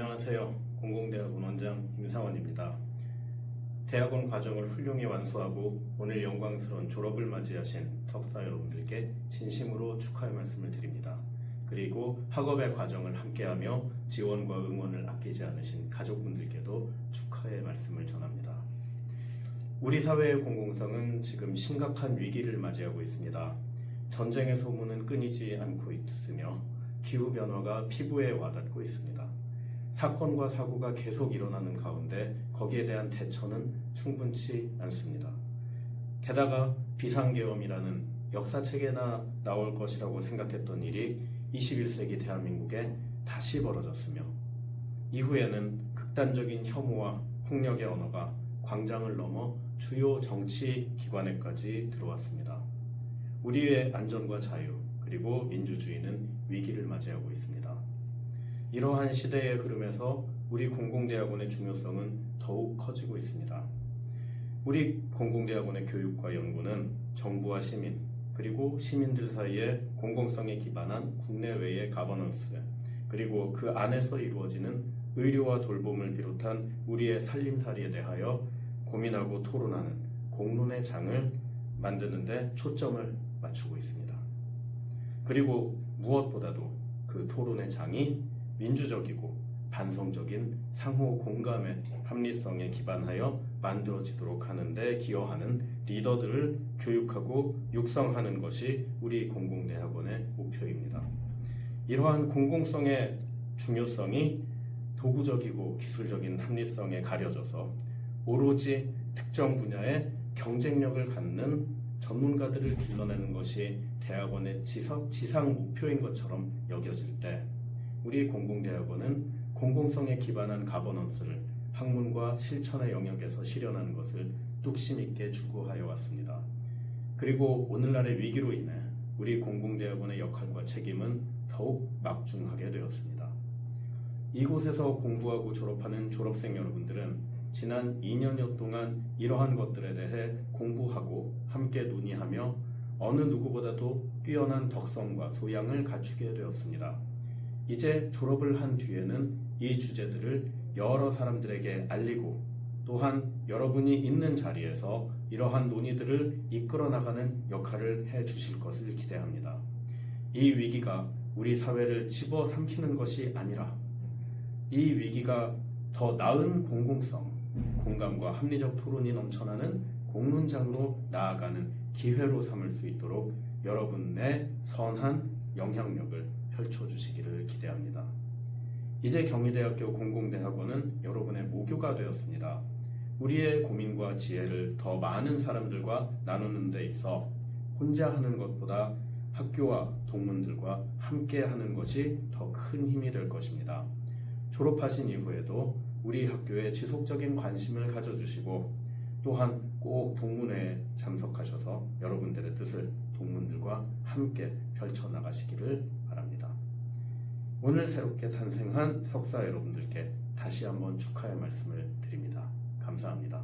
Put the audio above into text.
안녕하세요. 공공대학원 원장 임상원입니다. 대학원 과정을 훌륭히 완수하고 오늘 영광스러운 졸업을 맞이하신 석사 여러분들께 진심으로 축하의 말씀을 드립니다. 그리고 학업의 과정을 함께하며 지원과 응원을 아끼지 않으신 가족분들께도 축하의 말씀을 전합니다. 우리 사회의 공공성은 지금 심각한 위기를 맞이하고 있습니다. 전쟁의 소문은 끊이지 않고 있으며 기후 변화가 피부에 와닿고 있습니다. 사건과 사고가 계속 일어나는 가운데 거기에 대한 대처는 충분치 않습니다. 게다가 비상계엄이라는 역사책에나 나올 것이라고 생각했던 일이 21세기 대한민국에 다시 벌어졌으며 이후에는 극단적인 혐오와 폭력의 언어가 광장을 넘어 주요 정치 기관에까지 들어왔습니다. 우리의 안전과 자유 그리고 민주주의는 위기를 맞이하고 있습니다. 이러한 시대의 흐름에서 우리 공공대학원의 중요성은 더욱 커지고 있습니다. 우리 공공대학원의 교육과 연구는 정부와 시민, 그리고 시민들 사이에 공공성에 기반한 국내외의 가버넌스, 그리고 그 안에서 이루어지는 의료와 돌봄을 비롯한 우리의 살림살이에 대하여 고민하고 토론하는 공론의 장을 만드는데 초점을 맞추고 있습니다. 그리고 무엇보다도 그 토론의 장이 민주적이고 반성적인 상호 공감의 합리성에 기반하여 만들어지도록 하는데 기여하는 리더들을 교육하고 육성하는 것이 우리 공공대학원의 목표입니다. 이러한 공공성의 중요성이 도구적이고 기술적인 합리성에 가려져서 오로지 특정 분야의 경쟁력을 갖는 전문가들을 길러내는 것이 대학원의 지상, 목표인 것처럼 여겨질 때 우리 공공대학원은 공공성에 기반한 가버넌스를 학문과 실천의 영역에서 실현하는 것을 뚝심 있게 추구하여 왔습니다. 그리고 오늘날의 위기로 인해 우리 공공대학원의 역할과 책임은 더욱 막중하게 되었습니다. 이곳에서 공부하고 졸업하는 졸업생 여러분들은 지난 2년여 동안 이러한 것들에 대해 공부하고 함께 논의하며 어느 누구보다도 뛰어난 덕성과 소양을 갖추게 되었습니다. 이제 졸업을 한 뒤에는 이 주제들을 여러 사람들에게 알리고 또한 여러분이 있는 자리에서 이러한 논의들을 이끌어 나가는 역할을 해 주실 것을 기대합니다. 이 위기가 우리 사회를 집어 삼키는 것이 아니라 이 위기가 더 나은 공공성, 공감과 합리적 토론이 넘쳐나는 공론장으로 나아가는 기회로 삼을 수 있도록 여러분의 선한 영향력을 펼쳐주시기를 기대합니다. 이제 경희대학교 공공대학원은 여러분의 모교가 되었습니다. 우리의 고민과 지혜를 더 많은 사람들과 나누는 데 있어 혼자 하는 것보다 학교와 동문들과 함께 하는 것이 더 큰 힘이 될 것입니다. 졸업하신 이후에도 우리 학교에 지속적인 관심을 가져주시고 또한 꼭 동문회에 참석하셔서 여러분들의 뜻을 동문들과 함께 펼쳐나가시기를 바랍니다. 오늘 새롭게 탄생한 석사 여러분들께 다시 한번 축하의 말씀을 드립니다. 감사합니다.